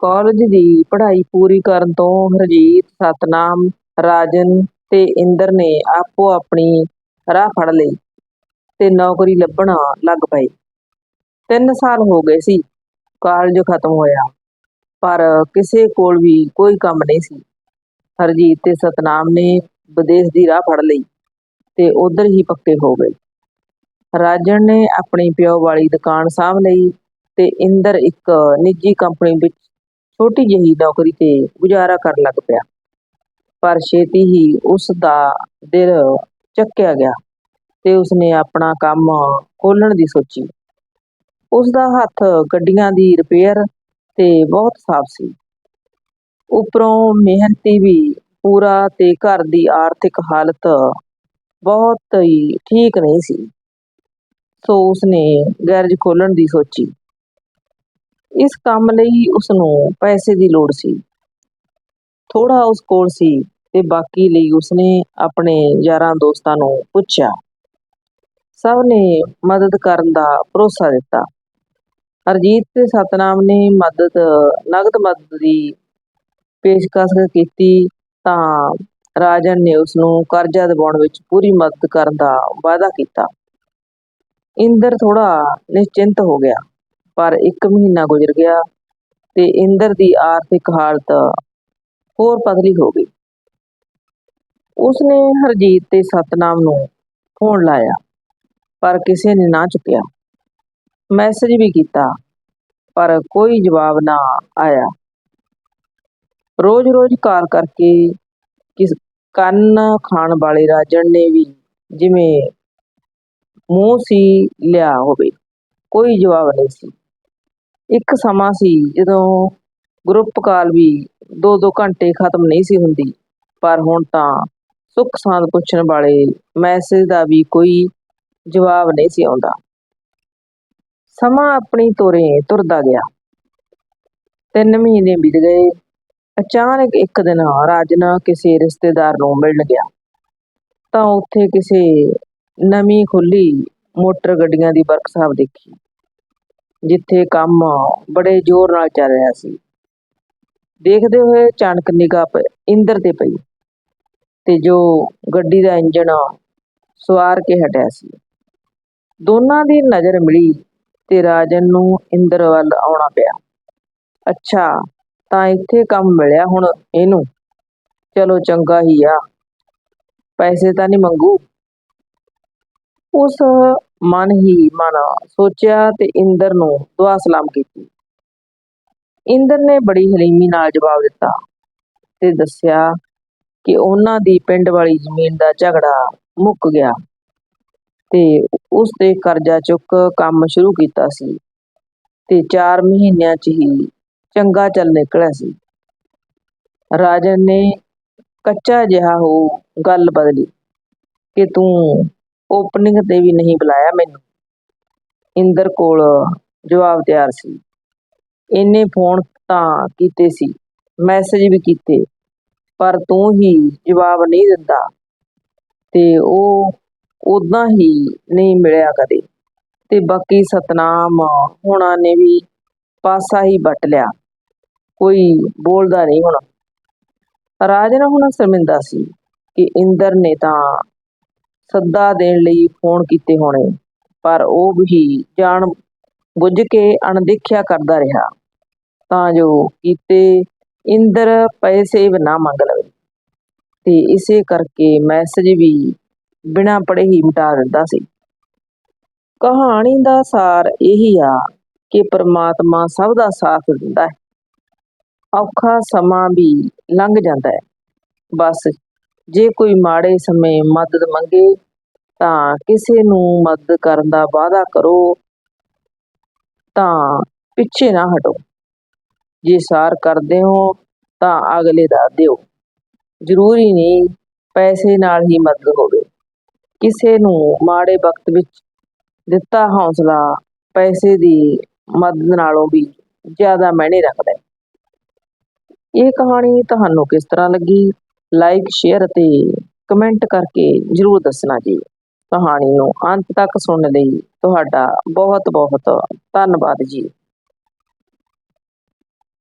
College ਦੀ ਪੜ੍ਹਾਈ ਪੂਰੀ ਕਰਨ ਤੋਂ ਹਰਜੀਤ, ਸਤਨਾਮ, ਰਾਜਨ ਤੇ ਇੰਦਰ ਨੇ ਆਪੋ ਆਪਣੀ ਰਾਹ ਫੜ ਲਈ ਤੇ ਨੌਕਰੀ ਲੱਭਣ ਲੱਗ ਪਏ। ਤਿੰਨ ਸਾਲ ਹੋ ਗਏ ਸੀ ਕਾਲਜ ਖਤਮ ਹੋਇਆ, ਪਰ ਕਿਸੇ ਕੋਲ ਵੀ ਕੋਈ ਕੰਮ ਨਹੀਂ ਸੀ। ਹਰਜੀਤ ਤੇ ਸਤਨਾਮ ਨੇ ਵਿਦੇਸ਼ ਦੀ ਰਾਹ ਫੜ ਲਈ ਤੇ ਉੱਧਰ ਹੀ ਪੱਕੇ ਹੋ ਗਏ। ਰਾਜਨ ਨੇ ਆਪਣੀ ਪਿਓ ਵਾਲੀ ਦੁਕਾਨ ਸਾਂਭ ਲਈ ਤੇ ਇੰਦਰ ਇੱਕ ਨਿੱਜੀ ਕੰਪਨੀ ਵਿੱਚ ਛੋਟੀ ਜਿਹੀ ਨੌਕਰੀ ਤੇ ਗੁਜ਼ਾਰਾ ਕਰਨ ਲੱਗ ਪਿਆ। ਪਰ ਛੇਤੀ ਹੀ ਉਸ ਦਾ ਦਿਲ ਚੱਕਿਆ ਗਿਆ ਤੇ ਉਸਨੇ ਆਪਣਾ ਕੰਮ ਖੋਲ੍ਹਣ ਦੀ ਸੋਚੀ। ਉਸ ਦਾ ਹੱਥ ਗੱਡੀਆਂ ਦੀ ਰਿਪੇਅਰ ਤੇ ਬਹੁਤ ਸਾਫ਼ ਸੀ। ਉੱਪਰੋਂ ਮਿਹਨਤੀ ਵੀ ਪੂਰਾ ਤੇ ਘਰ ਦੀ ਆਰਥਿਕ ਹਾਲਤ ਬਹੁਤ ਹੀ ਠੀਕ ਨਹੀਂ ਸੀ, ਸੋ ਉਸਨੇ ਗੈਰਜ ਖੋਲ੍ਹਣ ਦੀ ਸੋਚੀ। ਇਸ ਕੰਮ ਲਈ ਉਸਨੂੰ ਪੈਸੇ ਦੀ ਲੋੜ ਸੀ। ਥੋੜਾ ਉਸ ਕੋਲ ਸੀ ਤੇ ਬਾਕੀ ਲਈ ਉਸਨੇ ਆਪਣੇ ਯਾਰਾਂ ਦੋਸਤਾਂ ਨੂੰ ਪੁੱਛਿਆ। ਸਭ ਨੇ ਮਦਦ ਕਰਨ ਦਾ ਭਰੋਸਾ ਦਿੱਤਾ। ਹਰਜੀਤ ਤੇ ਸਤਨਾਮ ਨੇ ਮਦਦ ਨਗਦ ਮਦਦ ਦੀ ਪੇਸ਼ਕਸ਼ ਕੀਤੀ ਤਾਂ ਰਾਜਨ ਨੇ ਉਸਨੂੰ ਕਰਜ਼ਾ ਦਿਵਾਉਣ ਵਿੱਚ ਪੂਰੀ ਮਦਦ ਕਰਨ ਦਾ ਵਾਅਦਾ ਕੀਤਾ। ਇੰਦਰ ਥੋੜਾ ਨਿਸ਼ਚਿੰਤ ਹੋ ਗਿਆ, ਪਰ ਇੱਕ ਮਹੀਨਾ ਗੁਜ਼ਰ ਗਿਆ ਤੇ ਇੰਦਰ ਦੀ ਆਰਥਿਕ ਹਾਲਤ ਹੋਰ ਪਤਲੀ ਹੋ ਗਈ। ਉਸਨੇ ਹਰਜੀਤ ਤੇ ਸਤਨਾਮ ਨੂੰ ਫ਼ੋਨ ਲਾਇਆ, ਪਰ ਕਿਸੇ ਨੇ ਨਾ ਚੁੱਕਿਆ। ਮੈਸੇਜ ਵੀ ਕੀਤਾ, ਪਰ ਕੋਈ ਜਵਾਬ ਨਾ ਆਇਆ। ਰੋਜ਼-ਰੋਜ਼ ਕਾਲ ਕਰਕੇ ਕਿਸ ਕੰਨ ਖਾਣ ਵਾਲੇ ਰਾਜਣ ਨੇ ਵੀ ਜਿਵੇਂ ਮੂੰਹ ਸੀ ਲਿਆ ਹੋਵੇ, ਕੋਈ ਜਵਾਬ ਨਹੀਂ ਸੀ। ਇੱਕ ਸਮਾਂ ਸੀ ਜਦੋਂ ਗਰੁੱਪ ਕਾਲ ਵੀ ਦੋ-ਦੋ ਘੰਟੇ ਖਤਮ ਨਹੀਂ ਸੀ ਹੁੰਦੀ, ਪਰ ਹੁਣ ਤਾਂ ਸੁੱਖ-ਸਾਂਦ ਪੁੱਛਣ ਵਾਲੇ ਮੈਸੇਜ ਦਾ ਵੀ ਕੋਈ ਜਵਾਬ ਨਹੀਂ ਸੀ ਆਉਂਦਾ। ਸਮਾਂ ਆਪਣੀ ਤੋਰੇ ਤੁਰਦਾ ਗਿਆ। ਤਿੰਨ ਮਹੀਨੇ ਬੀਤ ਗਏ। ਅਚਾਨਕ ਇੱਕ ਦਿਨ ਰਾਜਨਾ ਕਿਸੇ ਰਿਸ਼ਤੇਦਾਰ ਨੂੰ ਮਿਲਣ ਗਿਆ ਤਾਂ ਉੱਥੇ ਕਿਸੇ ਨਵੀਂ ਖੁੱਲ੍ਹੀ ਮੋਟਰ ਗੱਡੀਆਂ ਦੀ ਵਰਕਸ਼ਾਪ ਦੇਖੀ, ਜਿੱਥੇ ਕੰਮ ਬੜੇ ਜ਼ੋਰ ਨਾਲ ਚੱਲ ਰਿਹਾ ਸੀ। ਦੇਖਦੇ ਹੋਏ ਅਚਾਨਕ ਨਿਗਾਹ ਇੰਦਰ ਤੇ ਪਈ ਤੇ ਜੋ ਗੱਡੀ ਦਾ ਇੰਜਣ ਸਵਾਰ ਕੇ ਹਟਿਆ ਸੀ। ਦੋਨਾਂ ਦੀ ਨਜ਼ਰ ਮਿਲੀ ਤੇ ਰਾਜਨ ਨੂੰ ਇੰਦਰ ਵੱਲ ਆਉਣਾ ਪਿਆ। "ਅੱਛਾ, ਤਾਂ ਇੱਥੇ ਕੰਮ ਮਿਲਿਆ ਹੁਣ ਇਹਨੂੰ, ਚਲੋ ਚੰਗਾ ਹੀ ਆ, ਪੈਸੇ ਤਾਂ ਨਹੀਂ ਮੰਗੂ?" ਉਸ ਮਨ ਹੀ ਮਨ ਸੋਚਿਆ ਤੇ ਇੰਦਰ ਨੂੰ ਦੁਆ ਸਲਾਮ ਕੀਤੀ। ਇੰਦਰ ਨੇ ਬੜੀ ਹਲੀਮੀ ਨਾਲ ਜਵਾਬ ਦਿੱਤਾ ਤੇ ਦੱਸਿਆ ਕਿ ਉਹਨਾਂ ਦੀ ਪਿੰਡ ਵਾਲੀ ਜ਼ਮੀਨ ਦਾ ਝਗੜਾ ਮੁੱਕ ਗਿਆ ਤੇ ਉਸ ਤੇ ਕਰਜ਼ਾ ਚੁੱਕ ਕੰਮ ਸ਼ੁਰੂ ਕੀਤਾ ਸੀ ਤੇ ਚਾਰ ਮਹੀਨਿਆਂ 'ਚ ਹੀ ਚੰਗਾ ਚੱਲ ਨਿਕਲਿਆ ਸੀ। ਰਾਜਨ ਨੇ ਕੱਚਾ ਜਿਹਾ ਹੋ ਗੱਲ ਬਦਲੀ ਕਿ ਤੂੰ ਓਪਨਿੰਗ ਤੇ ਵੀ ਨਹੀਂ ਬੁਲਾਇਆ ਮੈਨੂੰ। ਇੰਦਰ ਕੋਲ ਜਵਾਬ ਤਿਆਰ ਸੀ। "ਇਹਨੇ ਫ਼ੋਨ ਤਾਂ ਕੀਤੇ ਸੀ, ਮੈਸੇਜ ਵੀ ਕੀਤੇ, ਪਰ ਤੂੰ ਹੀ ਜਵਾਬ ਨਹੀਂ ਦਿੰਦਾ ਤੇ ਉਹ ਉਦਾਂ ਹੀ ਨਹੀਂ ਮਿਲਿਆ ਕਦੇ ਤੇ ਬਾਕੀ ਸਤਨਾਮ ਹੋਣਾ ਨੇ ਵੀ ਪਾਸਾ ਹੀ ਵੱਟ ਲਿਆ, ਕੋਈ ਬੋਲਦਾ ਨਹੀਂ ਹੁਣ।" ਰਾਜਨ ਹੁਣ ਸ਼ਰਮਿੰਦਾ ਸੀ ਕਿ ਇੰਦਰ ਨੇ ਤਾਂ ਸੱਦਾ ਦੇਣ ਲਈ ਫ਼ੋਨ ਕੀਤੇ ਹੋਣੇ, ਪਰ ਉਹ ਵੀ ਜਾਣ ਬੁੱਝ ਕੇ ਅਣਦੇਖਿਆ ਕਰਦਾ ਰਿਹਾ ਤਾਂ ਜੋ ਕਿਤੇ ਇੰਦਰ ਪੈਸੇ ਨਾ ਮੰਗ ਲਵੇ ਤੇ ਇਸੇ ਕਰਕੇ ਮੈਸੇਜ ਵੀ ਬਿਨਾਂ ਪੜ੍ਹੇ ਹੀ ਮਿਟਾ ਦਿੰਦਾ ਸੀ। ਕਹਾਣੀ ਦਾ ਸਾਰ ਇਹੀ ਆ ਕਿ ਪਰਮਾਤਮਾ ਸਭ ਦਾ ਸਾਥ ਦਿੰਦਾ ਹੈ। ਔਖਾ ਸਮਾਂ ਵੀ ਲੰਘ ਜਾਂਦਾ ਹੈ, ਬਸ ਜੇ ਕੋਈ ਮਾੜੇ ਸਮੇਂ ਮਦਦ ਮੰਗੇ ਤਾਂ ਕਿਸੇ ਨੂੰ ਮਦਦ ਕਰਨ ਦਾ ਵਾਅਦਾ ਕਰੋ ਤਾਂ ਪਿੱਛੇ ਨਾ ਹਟੋ। ਜੇ ਸਾਰ ਕਰਦੇ ਹੋ ਤਾਂ ਅਗਲੇ ਦਾ ਦਿਓ। ਜ਼ਰੂਰੀ ਨਹੀਂ ਪੈਸੇ ਨਾਲ ਹੀ ਮਦਦ ਹੋਵੇ, ਕਿਸੇ ਨੂੰ ਮਾੜੇ ਵਕਤ ਵਿੱਚ ਦਿੱਤਾ ਹੌਸਲਾ ਪੈਸੇ ਦੀ ਮਦਦ ਨਾਲੋਂ ਵੀ ਜ਼ਿਆਦਾ ਮਾਅਨੇ ਰੱਖਦਾ ਹੈ। ਇਹ ਕਹਾਣੀ ਤੁਹਾਨੂੰ ਕਿਸ ਤਰ੍ਹਾਂ ਲੱਗੀ, ਲਾਈਕ, ਸ਼ੇਅਰ ਅਤੇ ਕਮੈਂਟ ਕਰਕੇ ਜ਼ਰੂਰ ਦੱਸਣਾ ਜੀ। ਕਹਾਣੀ ਨੂੰ ਅੰਤ ਤੱਕ ਸੁਣਨ ਲਈ ਤੁਹਾਡਾ ਬਹੁਤ-ਬਹੁਤ ਧੰਨਵਾਦ ਜੀ।